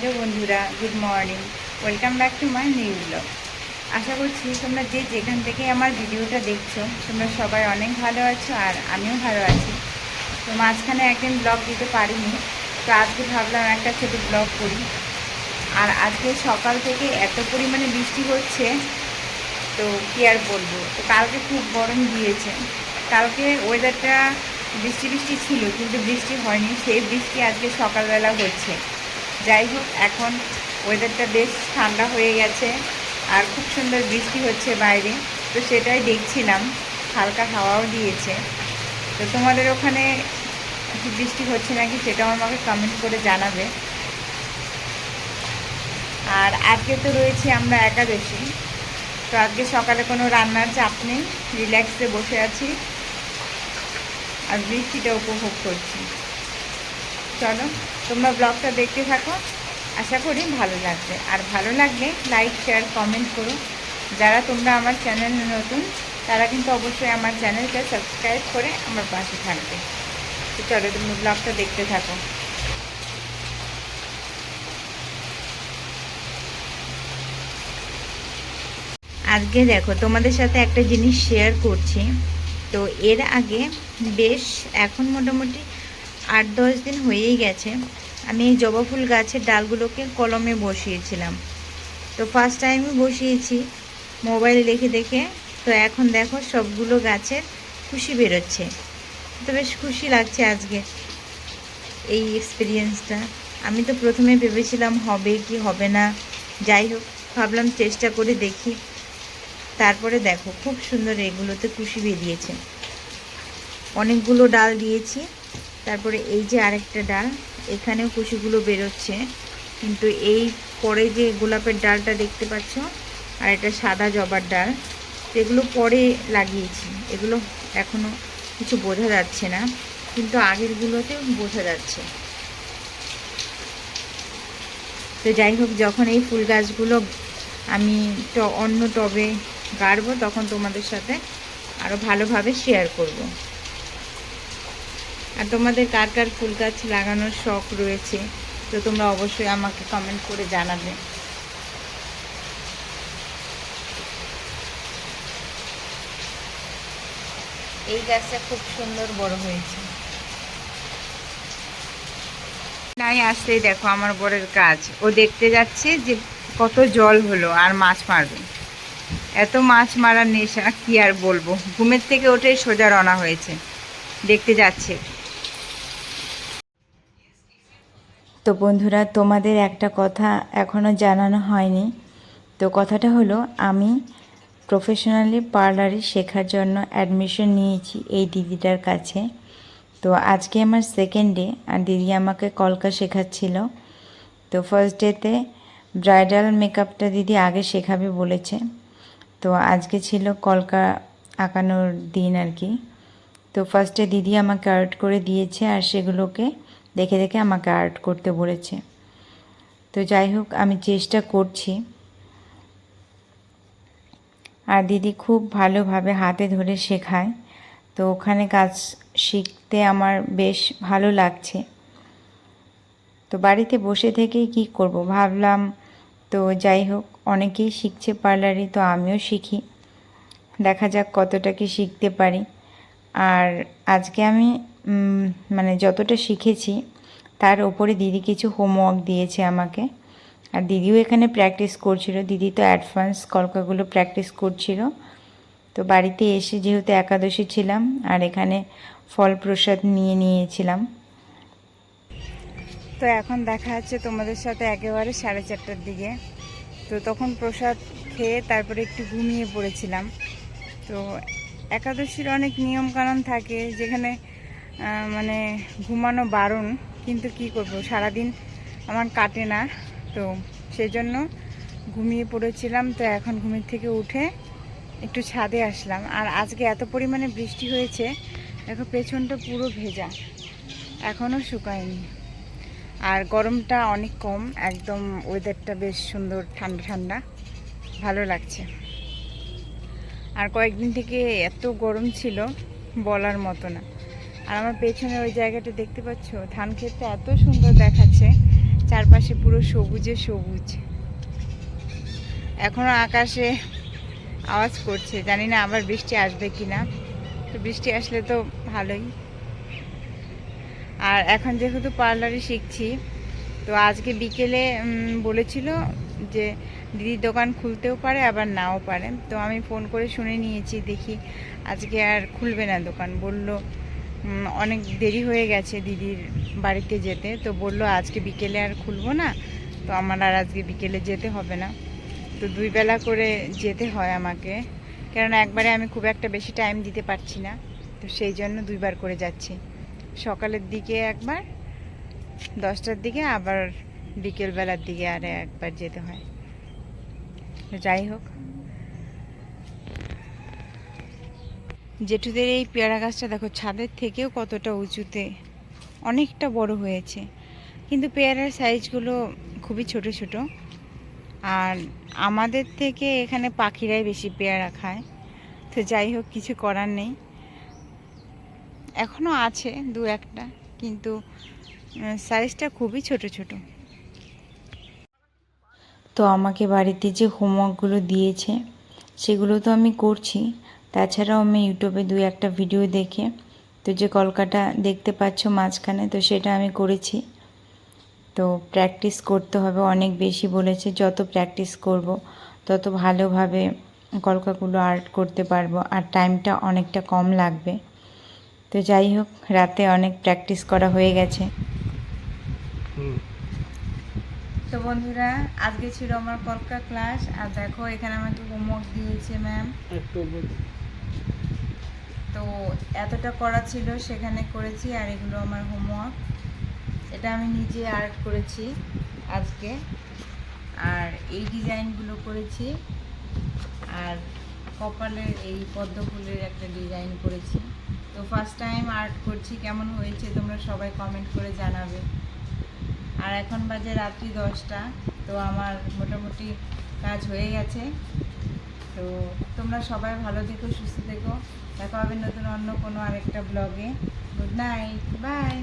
Hello বন্ধুরা, good morning. Welcome back to my new blog. আশা করছি তোমরা যে যেখান থেকে আমার ভিডিওটা দেখছ, তোমরা সবাই অনেক ভালো আছো আর আমিও ভালো আছি। তো মাঝখানে একদিন ব্লগ দিতে পারিনি, তো আজকে ভাবলাম একটা ছোটো ব্লগ করি। আর আজকে সকাল থেকে এত পরিমাণে বৃষ্টি হচ্ছে, তো কী আর বলব? তো কালকে খুব গরম দিয়েছে। কালকে ওয়েদারটা বৃষ্টি বৃষ্টি ছিল, কিন্তু বৃষ্টি হয়নি। সেই বৃষ্টি আজকে সকালবেলা হচ্ছে। যাই হোক, এখন ওয়েদারটা বেশ ঠান্ডা হয়ে গেছে আর খুব সুন্দর বৃষ্টি হচ্ছে বাইরে। তো সেটাই দেখছিলাম, হালকা হাওয়াও দিয়েছে। তো তোমাদের ওখানে বৃষ্টি হচ্ছে নাকি সেটাও আমাকে কমেন্ট করে জানাবে। আর আজকে তো রয়েছি আমরা একাদশী। তো আজকে সকালে কোনো রান্নার চাপ নেই রিল্যাক্সে বসে আছি। আর বৃষ্টিটা উপভোগ করছি। চলো, তোমরা ব্লগটা দেখতে থাকো। আশা করি ভালো লাগবে। আর ভালো লাগলে লাইক শেয়ার কমেন্ট করো। যারা তোমরা আমার চ্যানেলে নতুন, তারা কিন্তু অবশ্যই আমার চ্যানেলকে সাবস্ক্রাইব করে আমার পাশে থাকবে। তো চলো, তোমরা ব্লগটা দেখতে থাকো। আজকে দেখো, তোমাদের সাথে একটা জিনিস শেয়ার করছি। তো এর আগে বেশ, এখন মোটামুটি আট দশ দিন হয়েই গেছে, আমি এই জবা ফুল গাছের ডালগুলোকে কলমে বসিয়েছিলাম। তো ফার্স্ট টাইমই বসিয়েছি মোবাইল দেখে দেখে। তো এখন দেখো সবগুলো গাছের খুশি বেরোচ্ছে। তো বেশ খুশি লাগছে আজকে এই এক্সপিরিয়েন্সটা আমি তো প্রথমে ভেবেছিলাম হবে কি হবে না, যাই হোক, ভাবলাম চেষ্টা করে দেখি। তারপরে দেখো, খুব সুন্দর এগুলোতে কুশি বেরিয়েছে। অনেকগুলো ডাল দিয়েছি তারপরে এই যে আরেকটা ডাল, এখানেও কুশিগুলো বেরোচ্ছে। কিন্তু এই পরে যে গোলাপের ডালটা দেখতে পাচ্ছ, আর এটা সাদা জবার ডাল তো এগুলো পরে লাগিয়েছি। এগুলো এখনও কিছু বোঝা যাচ্ছে না, কিন্তু আগেরগুলোতে বোঝা যাচ্ছে। তো যাই হোক, যখন এই ফুল গাছগুলো আমি ট, অন্য টবে গাড়বো, তখন তোমাদের সাথে আরও ভালোভাবে শেয়ার করব। আর তোমাদের কার কার ফুল গাছ লাগানোর শখ রয়েছে, তো তোমরা অবশ্যই আমাকে কমেন্ট করে জানাবে। এই গাছটা খুব সুন্দর বড় হয়েছে। নাই আসতেই দেখো আমার বরের কাজ। ও দেখতে যাচ্ছে যে কত জল হলো আর মাছ মারবে। এত মাছ মারার নেশা কি আর বলব? ঘুমের থেকে ওঠে সোজা রওনা হয়েছে। দেখতে যাচ্ছে। তো বন্ধুরা, তোমাদের একটা কথা এখনও জানানো হয়নি। তো কথাটা হলো, আমি প্রফেশনালি পার্লারে শেখার জন্য অ্যাডমিশন নিয়েছি এই দিদিটার কাছে। তো আজকে আমার সেকেন্ড ডে আর দিদি আমাকে কলকা শেখাচ্ছিল। তো ফার্স্ট ডেতে ব্রাইডাল মেকআপটা দিদি আগে শেখাবে বলেছে। তো আজকে ছিল কলকা আঁকানোর দিন আর কি। তো ফার্স্টে দিদি আমাকে আর্ট করে দিয়েছে, আর সেগুলোকে দেখে দেখে আমাকে আর্ট করতে বলেছে। তো যাই হোক, আমি চেষ্টা করছি। আর দিদি খুব ভালোভাবে হাতে ধরে শেখায়। তো ওখানে কাজ শিখতে আমার বেশ ভালো লাগছে। তো বাড়িতে বসে থেকেই কি করব? ভাবলাম, তো যাই হোক, অনেকেই শিখছে পার্লারে, তো আমিও শিখি। দেখা যাক কতটা কি শিখতে পারি। আর আজকে আমি মানে যতটা শিখেছি, তার ওপরে দিদি কিছু হোমওয়ার্ক দিয়েছে আমাকে। আর দিদিও এখানে প্র্যাকটিস করছিল, দিদি তো অ্যাডভান্স কলকাগুলো প্র্যাকটিস করছিল। তো বাড়িতে এসে যেহেতু একাদশী ছিলাম, আর এখানে ফল প্রসাদ নিয়ে নিয়েছিলাম। তো এখন দেখা যাচ্ছে তোমাদের সাথে একেবারে সাড়ে চারটার দিকে। তো তখন প্রসাদ খেয়ে তারপরে একটু ঘুমিয়ে পড়েছিলাম। তো একাদশীর অনেক নিয়মকানুন থাকে, যেখানে মানে ঘুমানো বারণ, কিন্তু কি করব? সারাদিন আমার কাটে না, তো সেজন্য ঘুমিয়ে পড়েছিলাম, তো এখন ঘুমের থেকে উঠে একটু ছাদে আসলাম। আর আজকে এত পরিমাণে বৃষ্টি হয়েছে, দেখো পেছনটা পুরো ভেজা এখনও শুকায়নি। আর গরমটা অনেক কম, একদম ওয়েদারটা বেশ সুন্দর, ঠান্ডা ঠান্ডা, ভালো লাগছে। আর কয়েকদিন থেকে এত গরম ছিল, বলার মতো না। আর আমার পেছনে ওই জায়গাটা দেখতে পাচ্ছ? ধান ক্ষেতটা এত সুন্দর দেখাচ্ছে। চারপাশে পুরো সবুজে সবুজ। এখনও আকাশে আওয়াজ করছে। জানি না আবার বৃষ্টি আসবে কি না তো বৃষ্টি আসলে তো ভালোই। আর এখন যেহেতু পার্লারে শিখছি, তো আজকে বিকেলে বলেছিল যে দিদির দোকান খুলতেও পারে, আবার নাও পারে। তো আমি ফোন করে শুনে নিয়েছি, দেখি আজকে আর খুলবে না দোকান। বলল অনেক দেরি হয়ে গেছে দিদির বাড়িতে যেতে, তো বলল আজকে বিকেলে আর খুলবো না, তো আমার আর আজকে বিকেলে যেতে হবে না। তো দুই বেলা করে যেতে হয় আমাকে, কেননা একবারে আমি খুব একটা বেশি টাইম দিতে পারছি না, তো সেই জন্য দুইবার করে যাচ্ছি। সকালের দিকে একবার, দশটার দিকে, আবার বিকেলবেলার দিকে আর একবার যেতে হয়। যাই হোক। জেঠুদের এই পেয়ারা গাছটা দেখো, ছাদের থেকেও কতটা উঁচুতে, অনেকটা বড় হয়েছে। কিন্তু পেয়ারার সাইজগুলো খুবই ছোট ছোট। আর আমাদের থেকে এখানে পাখিরাই বেশি পেয়ারা খায়। তো যাই হোক, কিছু করার নেই। এখনও আছে দু একটা, কিন্তু সাইজটা খুবই ছোট ছোট। তো আমাকে বাড়িতে যে হোমওয়ার্কগুলো দিয়েছে, সেগুলো তো আমি করছি। তাছাড়াও আমি ইউটিউবে দুই একটা ভিডিও দেখে তো যে কলকাটা দেখতে পাচ্ছ মাঝখানে তো সেটা আমি করেছি। তো প্র্যাকটিস করতে হবে অনেক বেশি বলেছে যত প্র্যাকটিস করব তত ভালোভাবে কলকাগুলো আর্ট করতে পারব আর টাইমটা অনেকটা কম লাগবে। তো যাই হোক রাতে অনেক প্র্যাকটিস করা হয়ে গেছে। তো বন্ধুরা আজকে ছিল আমার কলকা ক্লাস আর দেখো এখানে আমাকে হোমওয়ার্ক দিয়েছে ম্যাম তো এতটা করা ছিল সেখানে করেছি আর এগুলো আমার হোমওয়ার্ক এটা আমি নিজে আর্ট করেছি আজকে। আর এই ডিজাইনগুলো করেছি। আর কপালের এই পদ্ম ফুলের একটা ডিজাইন করেছি। তো ফার্স্ট টাইম আর্ট করছি, কেমন হয়েছে তোমরা সবাই কমেন্ট করে জানাবে। আর এখন বাজে রাত্রি দশটা, তো আমার মোটামুটি কাজ হয়ে গেছে। তো তোমরা সবাই ভালো থেকো, সুস্থ থেকো। দেখা হবে নতুন অন্য কোনো আরেকটা ব্লগে গুড নাইট বাই